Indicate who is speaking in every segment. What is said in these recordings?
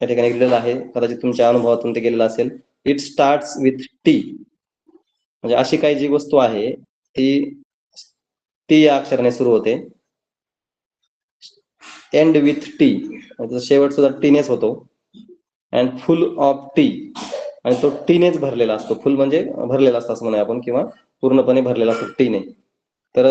Speaker 1: या ठिकाणी लिहिलेलं आहे. कदाचित तुमच्या अनुभवातून ते गेलेलं असेल. इट स्टार्ट विथ टी म्हणजे अशी काही जी वस्तू आहे ती टी या अक्षराने सुरू होते. एंड विथ टी शेवट सुद्धा टीनेच होतो. अँड फुल ऑफ टी आणि तो टीनेच भरलेला असतो. फुल म्हणजे भरलेला असतो असं म्हणूया आपण किंवा पूर्णपणे भरलेला असतो टीने तर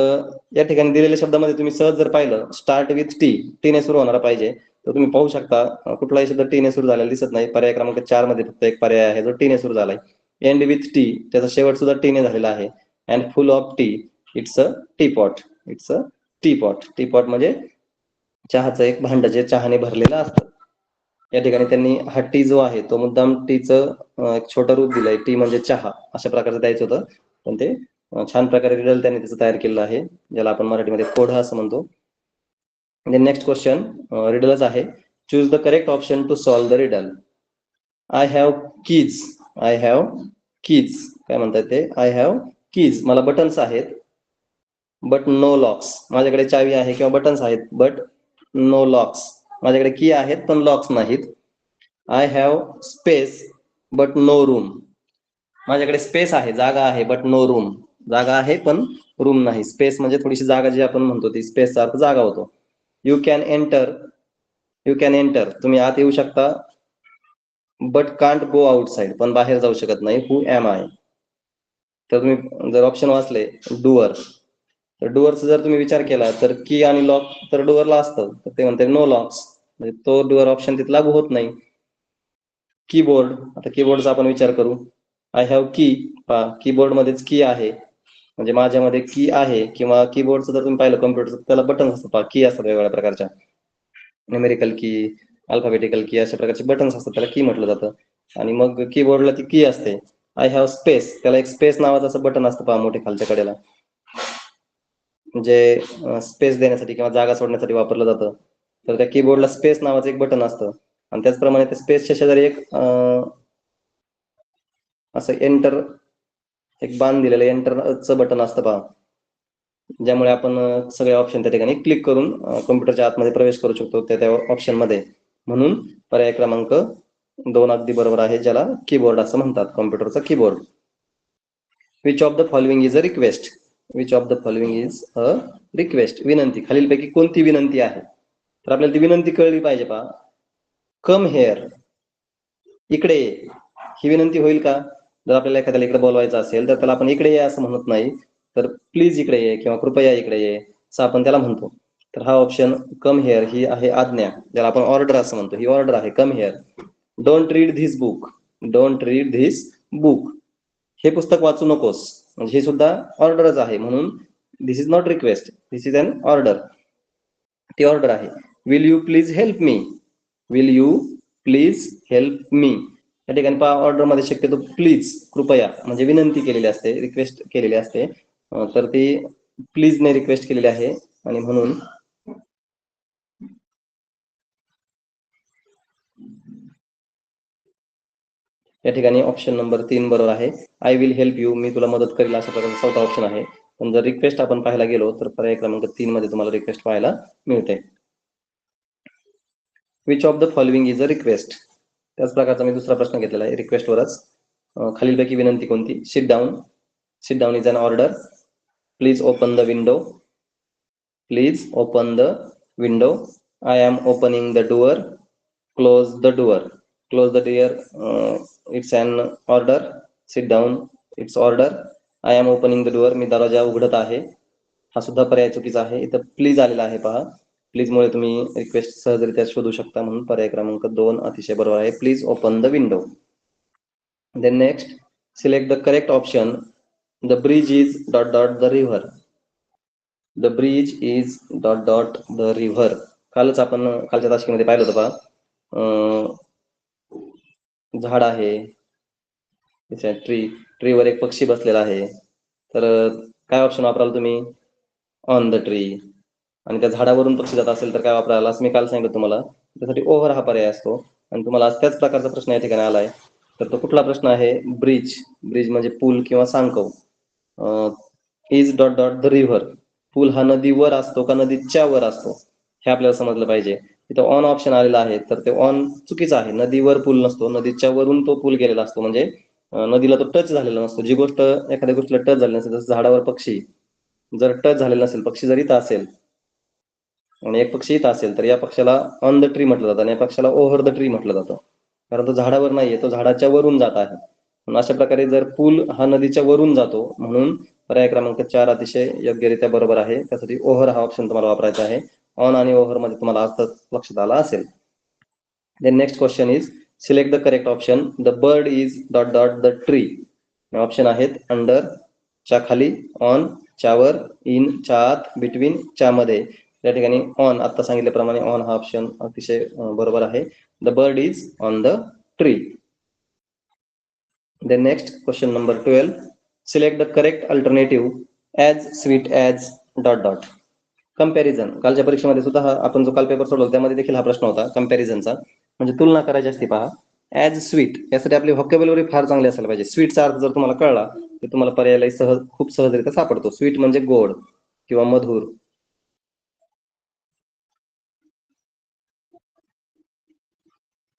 Speaker 1: या ठिकाणी दिलेल्या शब्दामध्ये तुम्ही सहज जर पाहिलं स्टार्ट विथ टी टीने सुरू होणारा पाहिजे तर तुम्ही पाहू शकता कुठलाही शब्द टीने सुरू झालेला दिसत नाही. पर्याय क्रमांक चारमध्ये फक्त एक पर्याय आहे जो टीने सुरू झालाय. एंड विथ टी त्याचा शेवट सुद्धा टीने झालेला आहे. And full of tea it's a teapot it's a teapot teapot म्हणजे चहाचं एक भांड जे चहाने भरलेलं असतं. या ठिकाणी त्यांनी हा टी जो आहे तो मुद्दाम टीचं एक छोटं रूप दिलंय. टी म्हणजे चहा अशा प्रकारचं द्यायचं होतं. पण ते छान प्रकारे रिडल त्यांनी त्याचं तयार केलेलं आहे ज्याला आपण मराठीमध्ये कोढा असं म्हणतो. नेक्स्ट क्वेश्चन रिडलच आहे. Choose the correct option to solve the riddle I have keys I have keys काय म्हणतात ते? आय हॅव कीज मला बटन्स आहेत बट नो लॉक्स माझ्याकडे चावी आहे किंवा बटन्स आहेत बट नो लॉक्स माझ्याकडे की आहेत पण लॉक्स नाहीत. I have space but no room माझ्याकडे स्पेस आहे जागा आहे बट नो रूम जागा आहे पण रूम नाही. स्पेस म्हणजे थोडीशी जागा जी आपण म्हणतो ती स्पेस अर्थ जागा होतो. You can enter you can enter तुम्ही आत येऊ शकता बट कांट गो आउटसाइड पण बाहेर जाऊ शकत नाही. हु एम आय तर तुम्ही जर ऑप्शन वाचले डुअर तर डुअरचा जर तुम्ही विचार केला तर की आणि लॉक तर डुअरला असतं. तर ते म्हणते नो लॉक्स म्हणजे तो डुअर ऑप्शन तिथे लागू होत नाही. कीबोर्ड आता कीबोर्डचा आपण विचार करू. आय हॅव की पा कीबोर्ड मध्येच की आहे. म्हणजे माझ्यामध्ये की आहे किंवा कीबोर्डचं जर तुम्ही पाहिलं कम्प्युटरचं त्याला बटन असतं की असतात वेगवेगळ्या प्रकारच्या. न्युमेरिकल की अल्फाबेटिकल की अशा प्रकारचे बटन्स असतात त्याला की म्हटलं जातं. आणि मग कीबोर्डला ती की असते. आय हॅव स्पेस त्याला एक स्पेस नावाचं असं बटन असतं पहा मोठे खालच्या कडेला. जे स्पेस देण्यासाठी किंवा जागा सोडण्यासाठी वापरलं जातं. तर त्या कीबोर्डला स्पेस नावाचं एक बटन असतं. आणि त्याचप्रमाणे त्या स्पेसच्या शेजारी एक असं एंटर एक बाण दिलेलं एंटरचं बटन असतं पहा. ज्यामुळे आपण सगळे ऑप्शन त्या ठिकाणी क्लिक करून कॉम्प्युटरच्या आतमध्ये प्रवेश करू शकतो त्या त्या ऑप्शनमध्ये. म्हणून पर्याय क्रमांक दोन अगदी बरोबर आहे ज्याला कीबोर्ड असं म्हणतात कॉम्प्युटरचा keyboard which of the following is a request which of the following is a request विनंती. खालीलपैकी कोणती विनंती आहे? तर आपल्याला ती विनंती कळली पाहिजे पहा. कम हेअर इकडे ही विनंती होईल का? जर आपल्याला एखाद्याला इकडे बोलवायचं असेल तर त्याला आपण इकडे ये असं म्हणत नाही. तर प्लीज इकडे ये किंवा कृपया इकडे ये असं आपण त्याला म्हणतो. तर हा ऑप्शन कम हेअर ही आहे आज्ञा ज्याला आपण ऑर्डर असं म्हणतो. ही ऑर्डर आहे come here don't read this book don't read this book हे पुस्तक वाचू नकोस. म्हणजे हे सुद्धा ऑर्डरच आहे. म्हणून this is not request this is an order ती ऑर्डर आहे. Will you please help me will you please help me या ठिकाणी ऑर्डरमध्ये ऑर्डरमध्ये शक्यतो प्लीज कृपया म्हणजे विनंती केलेली असते रिक्वेस्ट केलेली असते. तर ती प्लीज ने रिक्वेस्ट केलेली आहे. आणि म्हणून या ठिकाणी ऑप्शन नंबर तीन बरोबर आहे. आय विल हेल्प यू मी तुला मदत करेल अशा प्रकारचा चौथा ऑप्शन आहे. पण जर रिक्वेस्ट आपण पाहायला गेलो तर पर्याय क्रमांक तीन मध्ये तुम्हाला रिक्वेस्ट पाहायला मिळते. Which of the following is a request त्याच प्रकारचा मी दुसरा प्रश्न घेतलेला आहे रिक्वेस्टवरच खालीलपैकी विनंती कोणती? Sit down sit down is an order please open the window please open the window I am opening the door close the door close the dear it's an order sit down it's order I am opening the door मी दरवाजा उघडत आहे. हा सुद्धा पर्याय चुकीचा आहे. इथं please आलेला आहे पहा. प्लीज मुळे तुम्ही रिक्वेस्ट सहजरित्या शोधू शकता म्हणून पर्याय क्रमांक दोन अतिशय बरोबर आहे. Please open the window then next select the correct option the bridge is dot dot the river the bridge is dot dot the river कालच आपण कालच्या तासिकेमध्ये पाहिलं होतं पहा. झाड आहे. ट्री ट्रीवर एक पक्षी बसलेला आहे. तर काय ऑप्शन वापराल तुम्ही? ऑन द ट्री आणि त्या झाडावरून पक्षी जात असेल तर काय वापरायला असं मी काल सांगितलं तुम्हाला. त्यासाठी ओव्हर हा पर्याय असतो. आणि तुम्हाला आज त्याच प्रकारचा प्रश्न या ठिकाणी आलाय. तर तो कुठला प्रश्न आहे? ब्रिज. ब्रिज म्हणजे पूल किंवा सांकव is dot dot the river पूल हा नदीवर असतो का नदीच्या वर असतो? हे आपल्याला समजलं पाहिजे. इथं ऑन ऑप्शन आलेला आहे. तर ते ऑन चुकीचं आहे. नदीवर पूल नसतो. नदीच्या वरून तो पूल गेलेला असतो. म्हणजे नदीला तो टच झालेला नसतो. जी गोष्ट एखाद्या गोष्टीला टच झाली नसेल जसं झाडावर पक्षी. जर टच झालेला नसेल पक्षी जर इथं असेल आणि एक पक्षी इथं असेल तर या पक्षाला ऑन द ट्री म्हटलं जातं आणि या पक्षाला ओव्हर द ट्री म्हटलं जातं. कारण तो झाडावर नाहीये तो झाडाच्या वरून जात आहे. म्हणून अशा प्रकारे जर पूल हा नदीच्या वरून जातो म्हणून पर्याय क्रमांक चार अतिशय योग्यरित्या बरोबर आहे. त्यासाठी ओव्हर हा ऑप्शन तुम्हाला वापरायचा आहे. ऑन आणि ओव्हरमध्ये तुम्हाला अर्थ लक्षात आला असेल. Then next question is select the correct option the bird is dot dot the tree option आहेत अंडर च्या खाली ऑन च्यावर इन च्या आत बिटवीन च्या मध्ये या ठिकाणी ऑन आता सांगितल्याप्रमाणे ऑन हा ऑप्शन अतिशय बरोबर आहे. The bird is on the tree the next question number twelve select the correct alternative as sweet as dot dot comparison कालच्या परीक्षेमध्ये सुद्धा हा आपण जो काल पेपर सोडवला त्यामध्ये देखील हा प्रश्न होता कम्पॅरिझनचा म्हणजे तुलना करायची असते पहा. ऍज स्वीट यासाठी आपली व्हॉकेबलरी फार चांगली असायला पाहिजे. स्वीटचा अर्थ जर तुम्हाला कळला तर तुम्हाला पर्यायला सहज खूप सहजरित्या सापडतो. स्वीट म्हणजे गोड किंवा मधुर.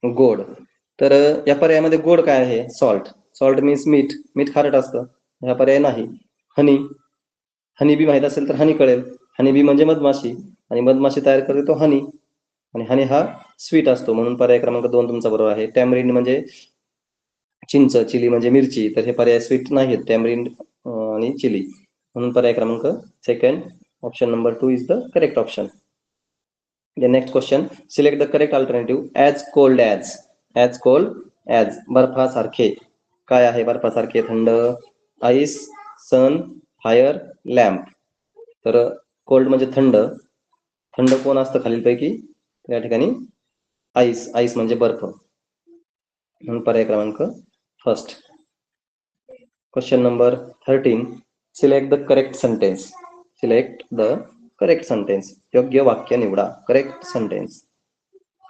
Speaker 1: गोड. तर या पर्यायामध्ये गोड काय आहे? सॉल्ट सॉल्ट मीन्स मीठ मीठ खारट असतं. ह्या पर्याय नाही. हनी हनी बी माहीत असेल तर हनी कळेल. हनी बी म्हणजे मधमाशी. आणि मधमाशी तयार करते तो हनी आणि हनी हा स्वीट असतो. म्हणून पर्याय क्रमांक दोन तुमचा बरोबर आहे. टॅमरिंड म्हणजे चिंच चिली म्हणजे मिरची. तर हे पर्याय स्वीट नाहीत टॅमरिंड आणि चिली. म्हणून पर्याय क्रमांक second option number two is the correct option The next question, select the correct alternative as cold as. As cold as. बर्फासारखे. काय आहे बर्फासारखे? थंड आईस सन फायर लॅम्प तर कोल्ड म्हणजे थंड. थंड कोण असतं खालीलपैकी? तर या ठिकाणी आईस आईस म्हणजे बर्फ. म्हणून पर्याय क्रमांक first question number thirteen select the correct sentence select the correct sentence योग्य वाक्य निवडा. करेक्ट सेंटेन्स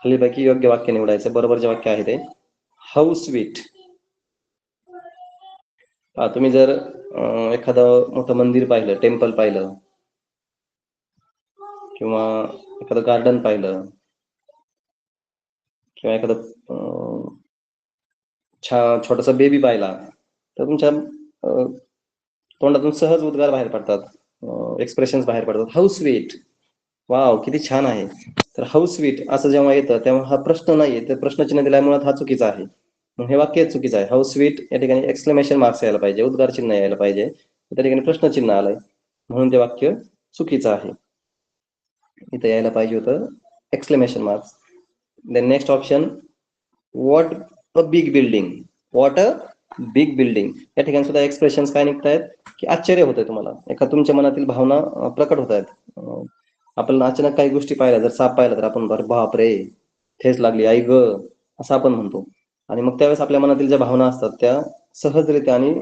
Speaker 1: खालीपैकी योग्य वाक्य निवडायचं. बरोबर जे वाक्य आहे ते. हाऊ स्वीट तुम्ही जर एखादं मोठं मंदिर पाहिलं टेम्पल पाहिलं किंवा एखादं गार्डन पाहिलं किंवा एखादं छा छान छोटासा बेबी पाहिला तर तुमच्या तोंडातून सहज उद्गार बाहेर पडतात. एक्सप्रेशन बाहेर पडतात. हाऊ स्वीट वाव किती छान आहे. तर हाऊ स्वीट असं जेव्हा येतं तेव्हा हा प्रश्न नाहीये तर प्रश्नचिन्ह दिल्यामुळे हा चुकीचा आहे. मग हे वाक्य चुकीचं आहे. हाऊ स्वीट या ठिकाणी एक्सक्लेमेशन मार्क्स यायला पाहिजे उद्गार चिन्ह यायला पाहिजे. त्या ठिकाणी प्रश्नचिन्ह आलंय. म्हणून ते वाक्य चुकीचं आहे. इथं यायला पाहिजे होतं exclamation marks then next option what a big building what a big building या ठिकाणी सुद्धा एक्सप्रेशन काय निघतायत? की आश्चर्य होतंय तुम्हाला. एका तुमच्या मनातील भावना प्रकट होत आहेत आपण अचानक काही गोष्टी पाहिल्या जर साप पाहिला तर आपण बाप रे ठेच लागली आई ग असं आपण म्हणतो. आणि मग त्यावेळेस आपल्या मनातील ज्या भावना असतात त्या सहजरित्या आणि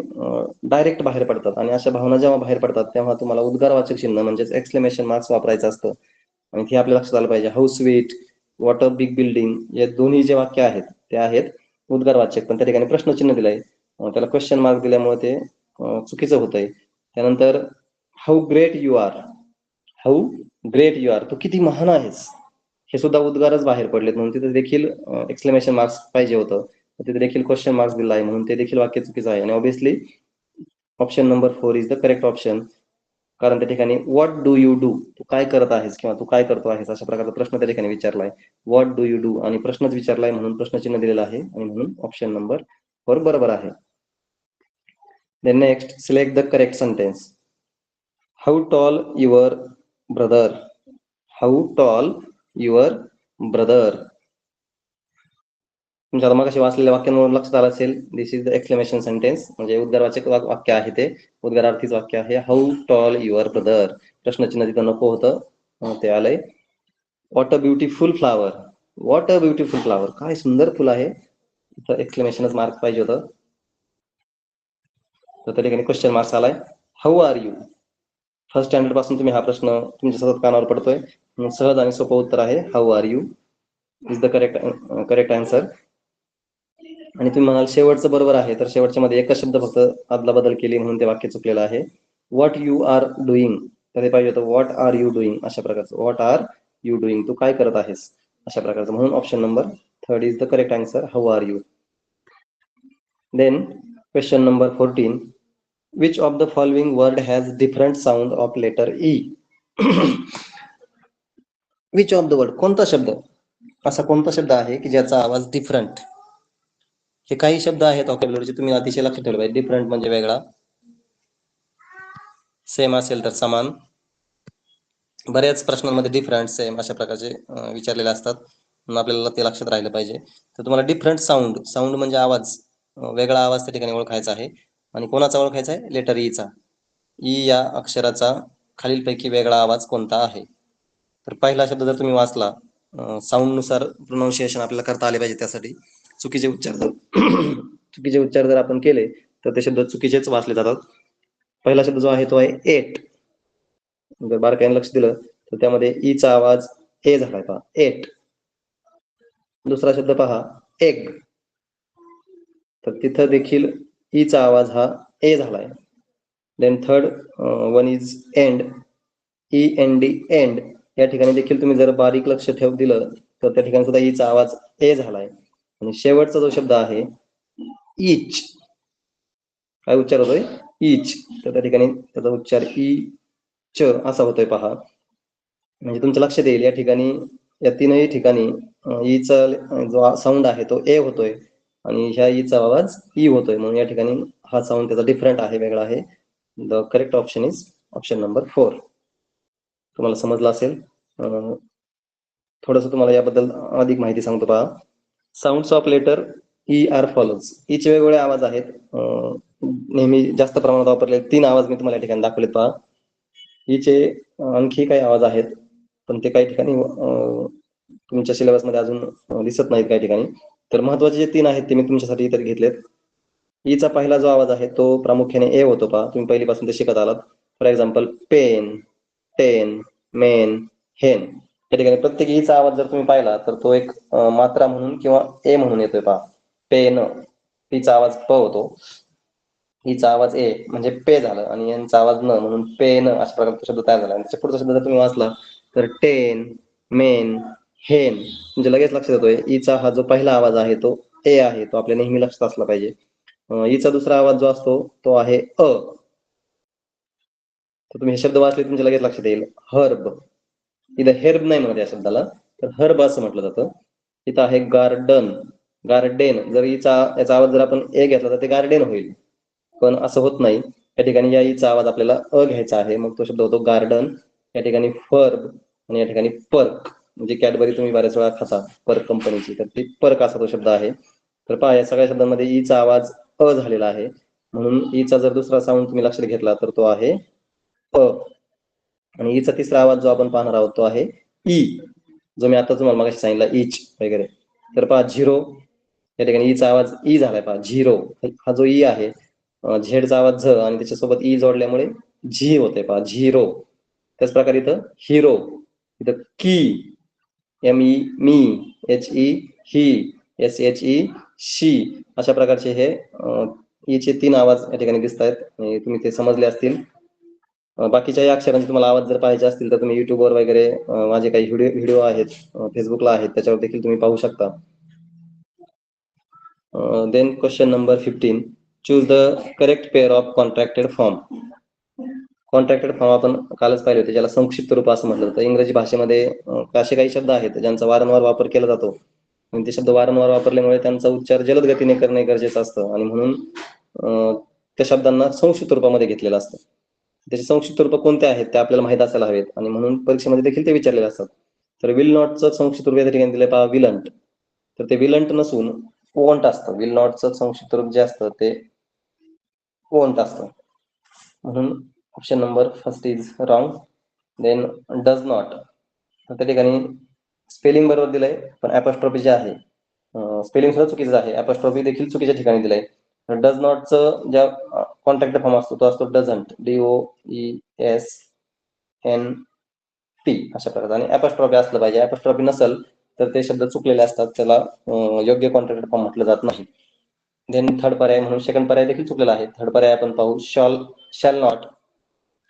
Speaker 1: डायरेक्ट बाहेर पडतात. आणि अशा भावना जेव्हा बाहेर पडतात तेव्हा तुम्हाला उद्गारवाचक चिन्ह म्हणजेच एक्सक्लेमेशन मार्क्स वापरायचं असतं. आणि हे आपल्या लक्षात आलं पाहिजे. How sweet water big building या दोन्ही जे वाक्य आहेत ते आहेत उद्गारवाचक. पण त्या ठिकाणी प्रश्नचिन्ह दिलंय. त्याला क्वेश्चन मार्क दिल्यामुळे ते चुकीचं चुकीचं होतंय. त्यानंतर how great you are how great you are तू किती महान आहेस. हे सुद्धा उद्गारच बाहेर पडलेत. म्हणून तिथे देखील एक्सक्लेमेशन मार्क्स पाहिजे होतं. तिथे देखील क्वेश्चन मार्क्स दिला आहे. म्हणून ते देखील वाक्य चुकीचं आहे. आणि obviously option number four is the correct option कारण त्या ठिकाणी व्हॉट डू यू डू तू काय करत आहेस किंवा तू काय करतो आहेस? अशा प्रकारचा प्रश्न त्या ठिकाणी विचारलाय. व्हॉट डू यू डू आणि प्रश्नच विचारलाय म्हणून प्रश्नचिन्ह दिलेला आहे. आणि म्हणून ऑप्शन नंबर फोर बरोबर आहे. Then next select the correct sentence. How tall your brother how tall your brother तुमच्या आता वाचलेल्या वाक्यांवरून लक्षात आलं असेल. This is the explanation sentence म्हणजे उद्गारवाचक वाक्य आहे ते. उद्गारार्थीच वाक्य आहे. हाऊ टॉल युअर ब्रदर प्रश्नचिन्ह तिथं नको होतं. ते आलंय. What a beautiful flower what a beautiful flower काय सुंदर फुल आहे. इथं एक्सप्लेनेशनच मार्क पाहिजे होतं. तर त्या ठिकाणी क्वेश्चन मार्क्स आलाय. हाऊ आर यू फर्स्ट स्टँडर्डपासून तुम्ही हा प्रश्न तुमच्या सतत कानावर पडतोय. सहज आणि सोपं उत्तर आहे. How are you is the correct correct answer आणि तुम्ही म्हणाल शेवटचं बरोबर आहे. तर शेवटच्या मध्ये एकच शब्द फक्त आदला बदल केली म्हणून ते वाक्य चुकलेलं आहे. व्हॉट यू आर डुईंग तर पाहिजे होतं व्हॉट आर यू डुईंग अशा प्रकारचं. व्हॉट आर यू डुईंग तू काय करत आहेस? अशा प्रकारचं. म्हणून option number third is the correct answer how are you then question number fourteen which of the following word has different sound of letter e? Which of the word? कोणता शब्द? असा कोणता शब्द आहे की ज्याचा आवाज डिफरंट हे काही शब्द आहेत ऑकॅबलरीचे तुम्ही अतिशय लक्षात ठेवले पाहिजे. डिफरंट म्हणजे वेगळा. सेम असेल तर समान. बऱ्याच प्रश्नांमध्ये डिफरंट सेम अशा प्रकारचे विचारलेले असतात. म्हणून आपल्याला ते लक्षात राहिलं पाहिजे. तर तुम्हाला डिफरंट साऊंड साऊंड म्हणजे आवाज. वेगळा आवाज त्या ठिकाणी ओळखायचा आहे. आणि कोणाचा ओळखायचा आहे? लेटर ईचा ई या अक्षराचा खालीलपैकी वेगळा आवाज कोणता आहे? तर पहिला शब्द जर तुम्ही वाचला साऊंडनुसार प्रोनाऊन्सिएशन आपल्याला करता आले पाहिजे त्यासाठी. चुकीचे उच्चार जर चुकीचे उच्चार जर आपण केले तर ते शब्द चुकीचेच वाचले जातात. पहिला शब्द जो आहे तो आहे एट जर बारकाईने लक्ष दिलं तर त्यामध्ये e ईचा आवाज ए झालाय. पहा एट दुसरा शब्द पहा एग तर तिथं देखील ईचा आवाज हा ए झालाय. Then third one is end E N D end या ठिकाणी देखील तुम्ही जर बारीक लक्ष ठेव दिलं तर त्या ठिकाणी सुद्धा ईचा आवाज ए झालाय. आणि शेवटचा जो शब्द आहे इच काय उच्चार होतोय? इच तर त्या ठिकाणी त्याचा उच्चार ई च असा होतोय पहा. म्हणजे तुमच्या लक्षात येईल या ठिकाणी या तीनही ठिकाणी uh, ईचा जो साऊंड आहे तो ए होतोय. आणि ह्या ईचा आवाज ई होतोय. म्हणून या ठिकाणी हा साऊंड त्याचा डिफरंट आहे वेगळा आहे. The correct option is option number four तुम्हाला समजलं असेल? थोडस तुम्हाला याबद्दल अधिक माहिती सांगतो पहा. Sounds of letter E are follows ईचे वेगवेगळे आवाज आहेत. नेहमी जास्त प्रमाणात वापरले तीन आवाज मी तुम्हाला या ठिकाणी दाखवलेत पहा. ईचे आणखी काही आवाज आहेत पण ते काही ठिकाणी तुमच्या सिलेबसमध्ये अजून दिसत नाहीत काही ठिकाणी. तर महत्त्वाचे जे तीन आहेत ते मी तुमच्यासाठी इतर घेतलेत. ईचा पहिला जो आवाज आहे तो प्रामुख्याने ए होतो पहा. तुम्ही पहिलीपासून ते शिकत आलात. For example pen ten men hen या ठिकाणी प्रत्येक ईचा आवाज जर तुम्ही पाहिला तर तो एक मात्रा म्हणून किंवा ए म्हणून येतोय पहा. पेन टीचा आवाज प होतो. ईचा आवाज ए म्हणजे पे झालं आणि यांचा आवाज न म्हणून पेन अशा प्रकारचा शब्द तयार झाला. आणि त्याच्या पुढचा शब्द जर तुम्ही वाचला तर टेन मेन हेन म्हणजे लगेच लक्षात येतोय ईचा हा जो पहिला आवाज आहे तो ए आहे तो आपल्या नेहमी लक्षात असला पाहिजे. ईचा दुसरा आवाज जो असतो तो आहे अ. तर तुम्ही हे शब्द वाचले तुमच्या लगेच लक्षात येईल. हर्ब. इथं हेर्ब नाही म्हणत या शब्दाला तर हर्ब असं म्हटलं जातं. इथं आहे गार्डन. गार्डेन. जर ईचा याचा आवाज जर आपण ए घेतला तर ते गार्डेन होईल. पण असं होत नाही. या ठिकाणी या ईचा आवाज आपल्याला अ घ्यायचा आहे. मग तो शब्द होतो गार्डन. या ठिकाणी फर्ब. आणि या ठिकाणी पर्क. म्हणजे कॅडबरी तुम्ही बऱ्याच वेळा खाता पर्क कंपनीची. तर ती पर्क असा तो शब्द आहे. तर पहा या सगळ्या शब्दांमध्ये ईचा आवाज अ झालेला आहे. म्हणून ईचा जर दुसरा साऊंड तुम्ही लक्षात घेतला तर तो आहे अ. आणि ईचा तिसरा आवाज जो आपण पाहणार आहोत तो आहे ई जो मी आता तुम्हाला मगाशी सांगितला इच वगैरे. तर पहा झिरो या ठिकाणी ईचा आवाज ई झालाय पहा झिरो. हा जो ई आहे झेडचा आवाज झ आणि त्याच्यासोबत ई जोडल्यामुळे झी होते पहा झिरो. त्याच प्रकारे इथं हिरो इथं की M E me H E he S H E she अशा प्रकारचे हे ईचे तीन आवाज या ठिकाणी दिसत आहेत तुम्ही ते समजले असतील. बाकीच्याही अक्षरांचे तुम्हाला आवाज जर पाहिजे असतील तर तुम्ही युट्यूबवर वगैरे माझे काही व्हिडिओ व्हिडिओ आहेत फेसबुकला आहेत त्याच्यावर देखील तुम्ही पाहू शकता. Then question number fifteen choose the correct pair of contracted form contracted form आपण कालच पाहिले होते ज्याला संक्षिप्त रूप असं म्हटलं जातं. इंग्रजी भाषेमध्ये असे काही शब्द आहेत ज्यांचा वारंवार वापर केला जातो. आणि ते शब्द वारंवार वापरल्यामुळे त्यांचा उच्चार जलद गतीने करणे गरजेचं असतं. आणि म्हणून त्या शब्दांना संक्षिप्त रूपामध्ये घेतलेलं असतं. त्याचे संक्षिप्त रूप कोणते आहेत ते आपल्याला माहीत असायला हवेत. आणि म्हणून परीक्षेमध्ये देखील ते विचारलेले असतात. तर विल नॉटचं संक्षिप्त रूप या ठिकाणी दिलंय पहा विलंट. तर ते विलंट नसून वोंट असतं. विल नॉटचं संक्षिप्त रूप जे असतं ते वोंट असतं. म्हणून option number first is wrong then does not त्या ठिकाणी स्पेलिंग बरोबर दिलंय पण ऍपॉस्ट्रॉफी जे आहे स्पेलिंग सुद्धा चुकीचं आहे. ऍपॉस्ट्रॉफी देखील चुकीच्या ठिकाणी दिलंय. डज नॉटचं ज्या कॉन्ट्रॅक्ट फॉर्म असतो तो असतो doesn't D O E S N T अशा प्रकारचा. आणि ऍपॉस्ट्रॉफी असलं पाहिजे. ऍपॉस्ट्रॉफी नसेल तर ते शब्द चुकलेले असतात. त्याला योग्य कॉन्ट्रॅक्ट फॉर्म म्हटलं जात नाही. देन थर्ड पर्याय म्हणून सेकंड पर्याय देखील चुकलेला आहे. थर्ड पर्याय आपण पाहू. शॉल शॅल नॉट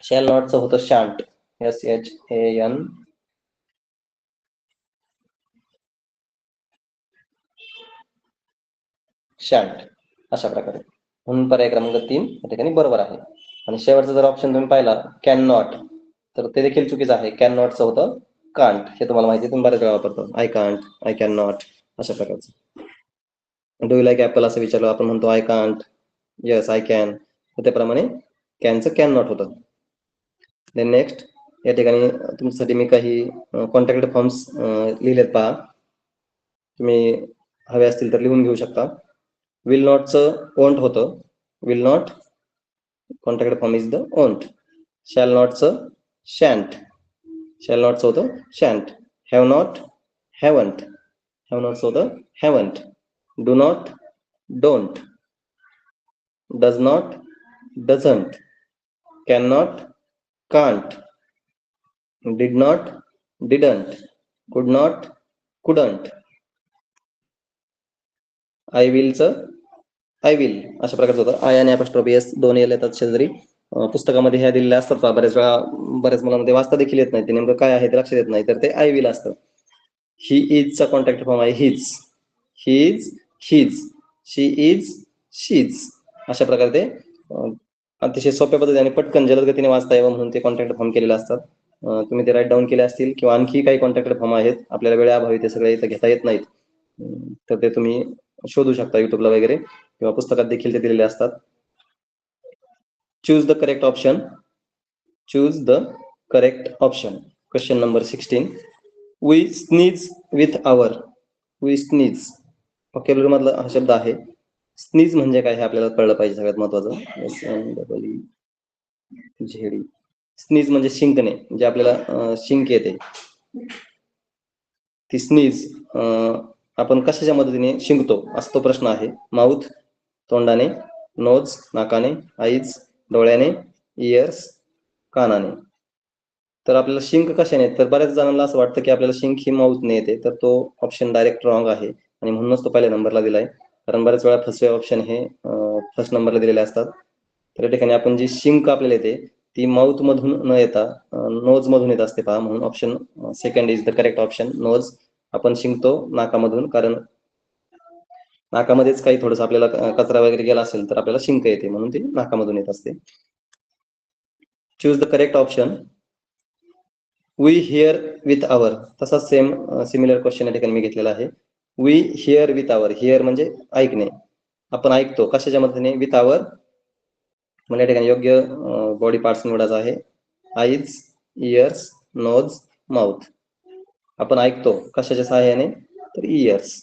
Speaker 1: शेल नॉटचं होतं shan't S H A N shan't अशा प्रकारे. म्हणून पर्याय क्रमांक तीन या ठिकाणी बरोबर आहे. आणि शेवटचा जर ऑप्शन तुम्ही पाहिला कॅन नॉट तर ते देखील चुकीचं आहे. कॅन नॉट च होतं कांट हे तुम्हाला माहिती तुम्ही बऱ्याच वेळा वापरतो. I can't I can not अशा प्रकारचं. डू लाईक ऍपल असं विचारलं आपण म्हणतो I can't yes I can त्याप्रमाणे कॅनचं कॅन नॉट होतं. देन नेक्स्ट या ठिकाणी तुमच्यासाठी मी काही कॉन्टॅक्ट फॉर्म्स लिहिलेत पहा. तुम्ही हवे असतील तर लिहून घेऊ शकता. विल नॉटचं ओंट होतं. Will not contact form is the won't shall नॉटचं shan't shall नॉटचं होतं shan't have not haven't have नॉटचं होतं haven't do not don't does not doesn't can not can't did not didn't could not couldn't. I विलचं I will अशा प्रकारचं होतं. I आणि apostrophe S दोन येतात शेजारी. पुस्तकामध्ये ह्या दिलेल्या असतात बऱ्याच वेळा बऱ्याच मुलांमध्ये वाचता देखील येत नाही. ते नेमकं काय आहे ते लक्षात येत नाही. तर ते आय विल असतं. ही इजचा कॉन्टॅक्ट फॉर्म आहे his he is his she is she's अशा प्रकारे ते अतिशय सोप्या पद्धतीने पटकन जलद गतीने वाचता यावं म्हणून ते कॉन्ट्रॅक्ट फॉर्म केलेले असतात. तुम्ही ते राईट डाऊन केले असतील किंवा आणखी काही कॉन्ट्रॅक्ट फॉर्म आहेत आपल्याला वेळेअभावी ते सगळे इथं घेता येत नाहीत. तर ते तुम्ही शोधू शकता युट्यूबला वगैरे किंवा पुस्तकात देखील ते दिलेले असतात. Choose the correct option choose the correct option question number sixteen we sneeze with our we sneeze okay मधला हा शब्द आहे. स्नीज म्हणजे काय हे आपल्याला कळलं पाहिजे सगळ्यात महत्वाचं. झेडी. स्नीज म्हणजे शिंकणे जे आपल्याला शिंक येते. ती स्नीज आपण कशाच्या मदतीने शिंकतो? असा तो प्रश्न आहे. माउथ तोंडाने नोज नाकाने आईज डोळ्याने इयर्स कानाने. तर आपल्याला शिंक कशाने तर बऱ्याच जणांना असं वाटतं की आपल्याला शिंक ही माउथने येते. तर तो ऑप्शन डायरेक्ट रॉंग आहे. आणि म्हणूनच तो पहिल्या नंबरला दिलाय. कारण बऱ्याच वेळा फसवे ऑप्शन हे फर्स्ट नंबरला दिलेले असतात. तर या ठिकाणी आपण जी शिंक आपल्याला येते ती माउथ मधून न येता नोज मधून येत असते पहा. म्हणून option second is the correct option nose आपण शिंकतो नाकामधून कारण नाकामध्येच काही थोडस आपल्याला कचरा वगैरे गेला असेल तर आपल्याला शिंक येते. म्हणून ती नाकामधून येत असते. Choose the correct option we hear with our तसाच सेम सिमिलर क्वेश्चन या ठिकाणी मी घेतलेला आहे. We hear with our hear म्हणजे ऐकणे. आपण ऐकतो. कशाच्या मदतीने? विथ आवर म्हणजे या ठिकाणी योग्य बॉडी पार्ट्स निवडायचा आहे. आईज इयर्स नोज माउथ आपण ऐकतो. कशाच्या सहाय्याने? तर ears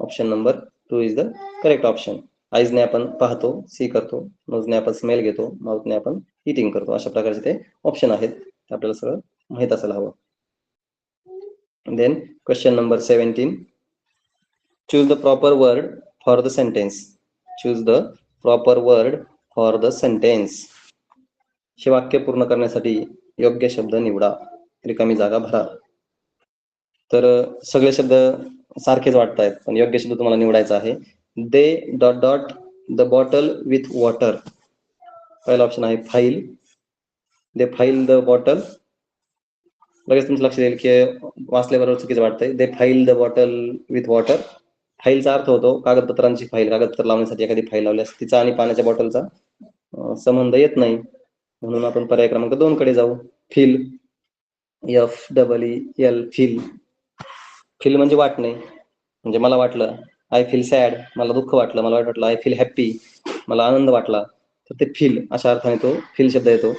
Speaker 1: option number two is the correct option आईजने आपण पाहतो सी करतो. नोजने आपण स्मेल घेतो. माउथने आपण इटिंग करतो. अशा प्रकारचे ते ऑप्शन आहेत. ते आपल्याला सगळं माहीत असायला हवं. Then question number seventeen choose the proper word for the sentence choose the proper word for the sentence हे वाक्य पूर्ण करण्यासाठी योग्य शब्द निवडा. रिकामी जागा भरा. तर सगळे शब्द सारखेच वाटत आहेत पण योग्य शब्द तुम्हाला निवडायचा आहे. They dot dot the bottle with water. पहिला ऑप्शन आहे file. They file the bottle. लगेच तुमचं लक्ष येईल की वाचल्याबरोबर चुकीचं वाटतंय. They file the bottle with water. फाईलचा अर्थ होतो कागदपत्रांची फाईल कागदपत्र लावण्यासाठी एखादी फाईल लावल्यास तिचा आणि पाण्याच्या बॉटलचा संबंध येत नाही. म्हणून आपण पर्याय क्रमांक दोन कडे जाऊ. Fill F double E L fill. Fill म्हणजे वाटणे. म्हणजे मला वाटलं आय फील सॅड मला दुःख वाटलं. मला वाईट वाटलं आय फील हॅप्पी मला आनंद वाटला. तर ते फील अशा अर्थाने तो फील शब्द येतो.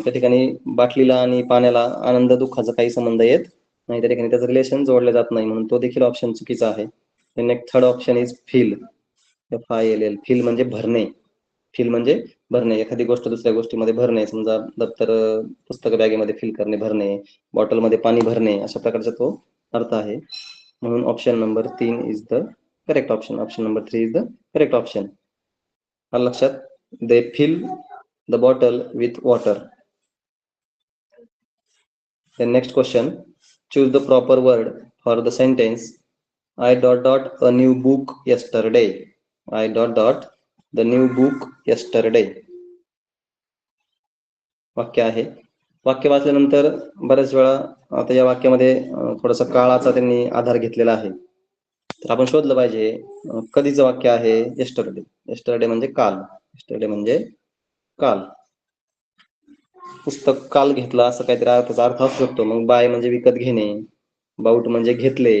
Speaker 1: त्या ठिकाणी बाटलीला आणि पाण्याला आनंद दुःखाचा काही संबंध येत नाही. त्या ठिकाणी त्याचं रिलेशन जोडलं जात नाही. म्हणून तो देखील ऑप्शन चुकीचा आहे. Next third option is feel F I L L feel म्हणजे भरणे. फील म्हणजे भरणे. एखादी गोष्ट दुसऱ्या गोष्टीमध्ये भरणे. समजा दप्तर पुस्तक बॅगेमध्ये फिल करणे भरणे. बॉटलमध्ये पाणी भरणे. अशा प्रकारचा तो अर्थ आहे. म्हणून ऑप्शन नंबर तीन is the correct option option number three is the correct option लक्षात they fill the bottle with water next question choose the proper word for the sentence. I dot dot a new book yesterday. I dot dot the new book yesterday. वाक्य आहे. वाक्य वाचल्यानंतर बऱ्याच वेळा आता या वाक्यामध्ये थोडासा काळाचा त्यांनी आधार घेतलेला आहे. तर आपण शोधलं पाहिजे कधीचं वाक्य आहे येस्टरडे येस्टरडे म्हणजे काल. येस्टरडे म्हणजे काल. पुस्तक काल घेतलं असं काहीतरी अर्थाचा अर्थ असू शकतो. मग बाय म्हणजे विकत घेणे बाऊट म्हणजे घेतले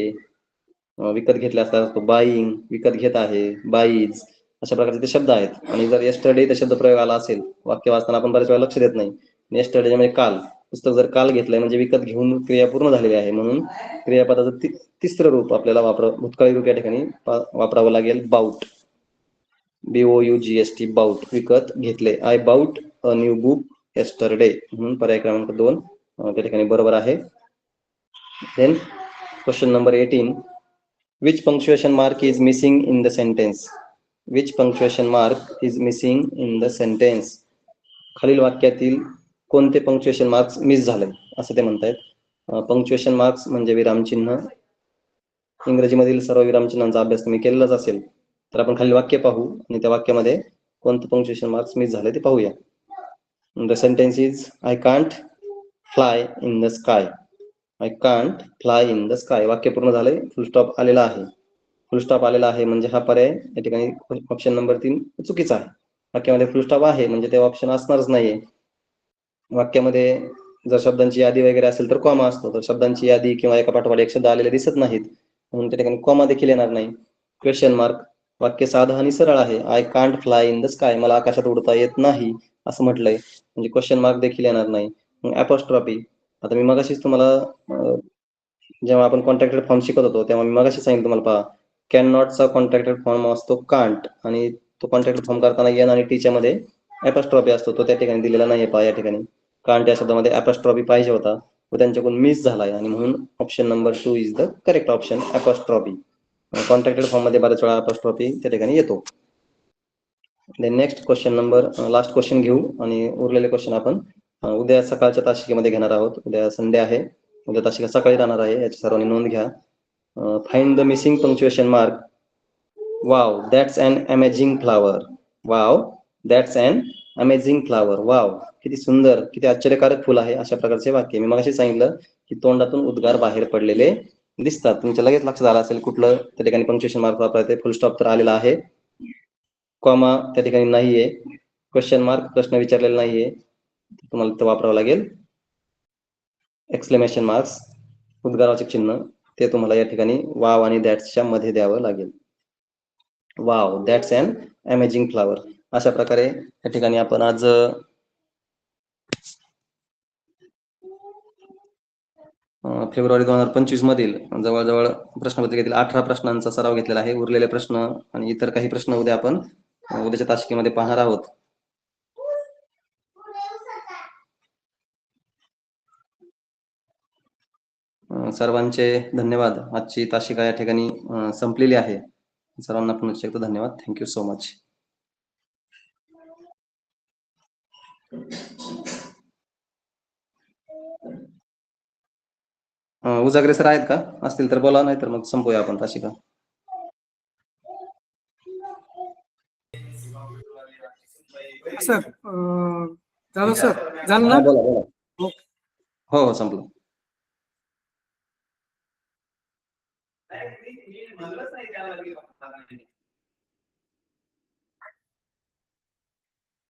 Speaker 1: विकत घेतले असता असतो बाईंग विकत घेत आहे. बाईज अशा प्रकारचे ते शब्द आहेत. आणि जर येस्टरडे ते शब्द प्रयोग आला असेल वाक्य वाचताना आपण बऱ्याच वेळा लक्ष देत नाही. येस्टरडे म्हणजे काल. पुस्तक जर काल घेतलंय म्हणजे विकत घेऊन क्रिया पूर्ण झालेली आहे म्हणून क्रियापदाचं तिसरं रूप आपल्याला वापर भूतकाळी रूप या ठिकाणी वापरावं लागेल. Bought B O U G H T bought विकत घेतले. I bought a new book yesterday म्हणून पर्याय क्रमांक दोन त्या ठिकाणी बरोबर आहे. Then question number eighteen which punctuation mark is missing in the sentence which punctuation mark is missing in the sentence खालील वाक्यातील कोणते पंक्च्युएशन मार्क्स मिस झाले? असं ते म्हणतायत. पंक्च्युएशन मार्क्स म्हणजे विरामचिन्ह इंग्रजीमधील सर्व विरामचिन्हांचा अभ्यास तुम्ही केलेलाच असेल तर आपण खाली वाक्य पाहू आणि त्या वाक्यामध्ये कोणतं पंक्च्युएशन मार्क्स मिस झाले ते पाहूया. The sentence is I can't fly in the sky I can't fly in the sky वाक्य पूर्ण झालंय. फुलस्टॉप आलेला आहे. फुलस्टॉप आलेला आहे म्हणजे हा पर्याय या ठिकाणी ऑप्शन नंबर तीन चुकीचा आहे. वाक्यामध्ये फुलस्टॉप आहे म्हणजे ते ऑप्शन असणारच नाहीये. वाक्यामध्ये जर शब्दांची यादी वगैरे असेल तर कॉमा असतो. तर शब्दांची यादी किंवा एका पाठोपाठ एक शब्द आलेले दिसत नाहीत. म्हणून त्या ठिकाणी कॉमा देखील येणार नाही. क्वेश्चन मार्क वाक्य साधं आणि सरळ आहे. I can't fly in the sky मला आकाशात उडता येत नाही असं म्हटलंय. म्हणजे क्वेश्चन मार्क देखील येणार नाही. मग आता मी मगाशीच तुम्हाला जेव्हा आपण कॉन्ट्रॅक्टेड फॉर्म शिकत होतो तेव्हा मी मगाशी सांगितलं तुम्हाला पहा कॅन नॉटचा कॉन्ट्रॅक्टेड फॉर्म असतो कांट आणि तो कॉन्ट्रॅक्टेड फॉर्म करताना एन आणि टीच्या मध्ये ॲपॉस्ट्रॉपी असतो तो त्या ठिकाणी दिलेला नाही पहा या ठिकाणी. कांट या शब्दामध्ये ॲपॉस्ट्रॉपी पाहिजे होता तो त्यांच्याकडून मिस झालाय. आणि म्हणून option number two is the correct option apostrophe contracted फॉर्ममध्ये बऱ्याच वेळा ॲपॉस्ट्रॉपी त्या ठिकाणी येतो. Next question number last question घेऊ आणि उरलेले क्वेश्चन आपण उद्या सकाळच्या तासिकेमध्ये घेणार आहोत. उद्या संडे आहे. उद्या तासिका सकाळी राहणार आहे. याची सर्वांनी नोंद घ्या. Find the missing punctuation mark wow that's an amazing flower wow that's an amazing flower wow किती सुंदर किती आश्चर्यकारक फुल आहे अशा प्रकारचे वाक्य. मी मगाशी सांगितलं की तोंडातून उद्गार बाहेर पडलेले दिसतात. तुमच्या लगेच लक्षात आलं असेल कुठलं त्या ठिकाणी पंक्च्युएशन मार्क वापरायचे. फुल स्टॉप तर आलेला आहे. कॉमा त्या ठिकाणी नाहीये. क्वेश्चन मार्क प्रश्न विचारलेला नाहीये. तुम्हाला इथं वापरावं लागेल. एक्सक्लेमेशन मार्क्स उद्गाराचे चिन्ह ते तुम्हाला या ठिकाणी वाव आणि दॅट्सच्या मध्ये द्यावं लागेल. Wow that's and amazing flower अशा प्रकारे या ठिकाणी आपण आज फेब्रुवारी दोन हजार पंचवीस मधील जवळजवळ प्रश्नपत्रिकेतील अठरा प्रश्नांचा सराव घेतलेला आहे. उरलेले प्रश्न आणि इतर काही प्रश्न उद्या आपण उद्याच्या तासिकेमध्ये पाहणार आहोत अं, सर्वांचे धन्यवाद. आजची तासिका या ठिकाणी संपलेली आहे. सर्वांना पुन्हा एकदा धन्यवाद. Thank you so much Ujagare sir आहेत का? असतील तर बोला नाही तर मग संपूया आपण तासिका
Speaker 2: सर झालं सर? झालं ना?
Speaker 1: बोला बोला. हो हो संपलं.
Speaker 3: மதுரை சாய்க்காலம் அறியும்